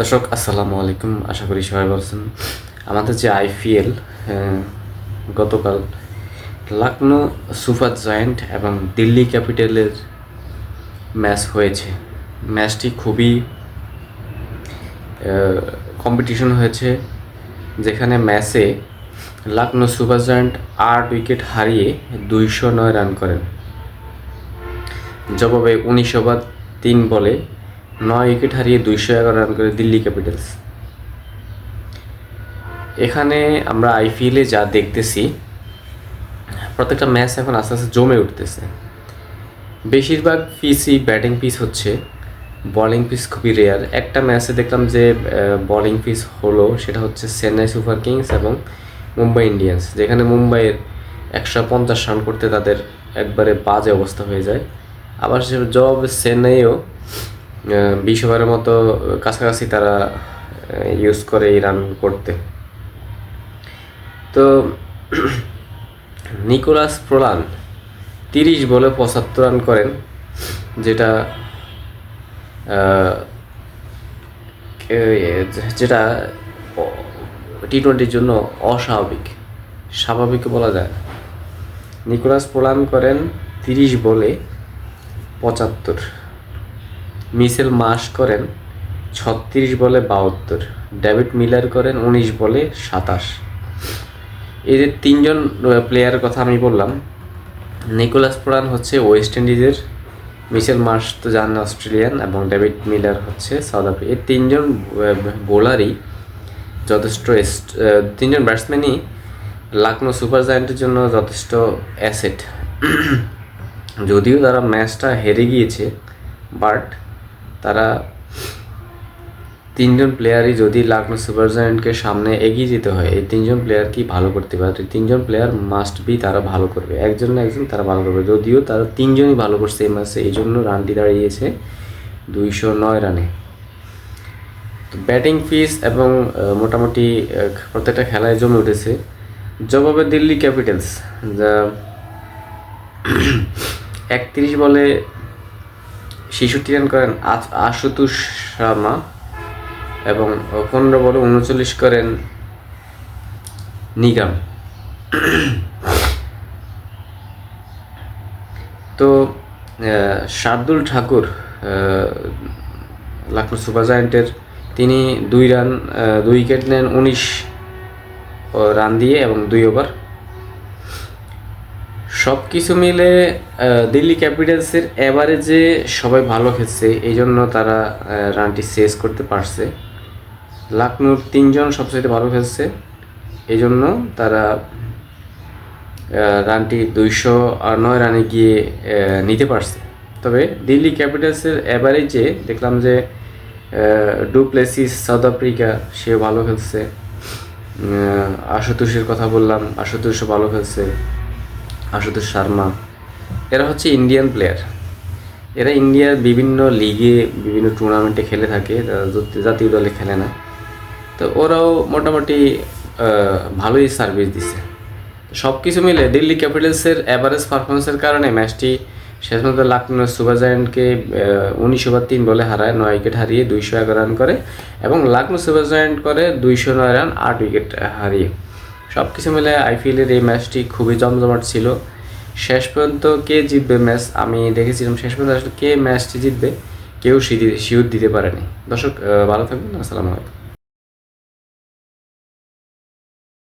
দর্শক, আসসালামু আলাইকুম। আশা করি সবাই বলছেন আমাদের যে আইপিএল গতকাল লখনৌ সুপার জয়েন্ট এবং দিল্লি ক্যাপিটালের ম্যাচ হয়েছে। ম্যাচটি খুবই কম্পিটিশন হয়েছে, যেখানে ম্যাচে লখনৌ সুপার জয়েন্ট আট উইকেট হারিয়ে দুইশো নয় রান করেন। জবাবে উনিশ ওভার, তিন বলে নয় উইকেট হারিয়ে দুইশো এগারো রান করে দিল্লি ক্যাপিটালস। এখানে আমরা আইপিএলে যা দেখতেছি, প্রত্যেকটা ম্যাচ এখন আস্তে আস্তে জমে উঠতেছে। বেশিরভাগ পিসই ব্যাটিং পিস হচ্ছে, বলিং পিস খুবই রেয়ার একটা ম্যাচে দেখলাম যে বলিং পিস হলো, সেটা হচ্ছে চেন্নাই সুপার কিংস এবং মুম্বাই ইন্ডিয়ান্স, যেখানে মুম্বাইয়ের একশো পঞ্চাশ রান করতে তাদের একবারে বাজে অবস্থা হয়ে যায়। আবার সে জব চেন্নাইও বিশ ওভারের মতো কাছাকাছি তারা ইউজ করে এই রান করতে তো নিকোলাস প্রলান তিরিশ বলে পঁচাত্তর রান করেন, যেটা যেটা টি টোয়েন্টির জন্য অস্বাভাবিক, স্বাভাবিক বলা যায় না। নিকোলাস প্রলান করেন তিরিশ বলে পঁচাত্তর মিসেল মাস করেন ছত্রিশ বলে বাহাত্তর, ডেভিড মিলার করেন উনিশ বলে সাতাশ। যে তিনজন প্লেয়ারের কথা আমি বললাম, নিকোলাস পোরান হচ্ছে ওয়েস্ট ইন্ডিজের মিশেল মার্শ তো জানেন অস্ট্রেলিয়ান, এবং ডেভিড মিলার হচ্ছে সাউথ আফ্রিকা। এই তিনজন বোলারই যথেষ্ট তিনজন ব্যাটসম্যানই লখনৌ সুপার জায়ান্টের জন্য যথেষ্ট অ্যাসেট। যদিও তারা ম্যাচটা হেরে গিয়েছে, বাট তারা তিনজন প্লেয়ারই যদি লখনৌ সুপার জায়ান্টকে সামনে এগিয়ে যেতে হয়, এই তিনজন প্লেয়ার কি ভালো করতে পারে? তিনজন প্লেয়ার মাস্ট বি তারা ভালো করবে। একজন না একজন তারা ভালো করবে। যদিও তারা তিনজনই ভালো করছে এই ম্যাচে এই জন্য রানটি দাঁড়িয়েছে দুইশো নয় রানে। তো ব্যাটিং ফিস এবং মোটামুটি প্রত্যেকটা খেলায় জমে উঠেছে। জবাবে দিল্লি ক্যাপিটালস, যা একত্রিশ বলে ছেষট্টি রান করেন আশ- আশুতোষ শর্মা এবং পনেরো বলে উনচল্লিশ করেন নিগাম। তো শার্দুল ঠাকুর লখনৌ সুপার জায়েন্টের, তিনি দুই রান দুই উইকেট নেন, উনিশ রান দিয়ে এবং দুই ওভার। সব কিছু মিলে দিল্লি ক্যাপিটালসের অ্যাভারেজে সবাই ভালো খেলছে এই জন্য তারা রানটি শেষ করতে পারছে। লখনৌর তিনজন সবচেয়ে ভালো খেলছে এই জন্য তারা রানটি দুইশো নয় রানে গিয়ে নিতে পারছে। তবে দিল্লি ক্যাপিটালসের অ্যাভারেজে দেখলাম যে ডুপ্লেসিস, সাউথ আফ্রিকা সে ভালো খেলছে। আশুতোষের কথা বললাম, আশুতোষও ভালো খেলছে। আশুতোষ শর্মা। এরা হচ্ছে ইন্ডিয়ান প্লেয়ার এরা ইন্ডিয়ার বিভিন্ন লিগে বিভিন্ন টুর্নামেন্টে খেলে থাকে জাতীয়- দলে খেলে না। তো ওরাও মোটামুটি ভালোই সার্ভিস দিছে। সব কিছু মিলে দিল্লি ক্যাপিটালসের অ্যাভারেজ পারফরমেন্সের কারণে ম্যাচটি শেষ পর্যন্ত লখনৌ সুপার জায়ান্টকে উনিশ ওভার তিন বলে হারায়, নয় উইকেট হারিয়ে দুইশো এগারো রান করে এবং লখনৌ সুপার করে দুইশো নয় রান আট উইকেট হারিয়ে। সব কিছু মিলে আইপিএলের এই ম্যাচটি খুবই জমজমাট ছিল। শেষ পর্যন্ত কে জিতবে ম্যাচ? আমি দেখেছিলাম শেষ পর্যন্ত আসলে কে ম্যাচটি জিতবে, কেউ শিওর দিতে পারেনি। দর্শক ভালো থাকবেন, আসসালামু আলাইকুম।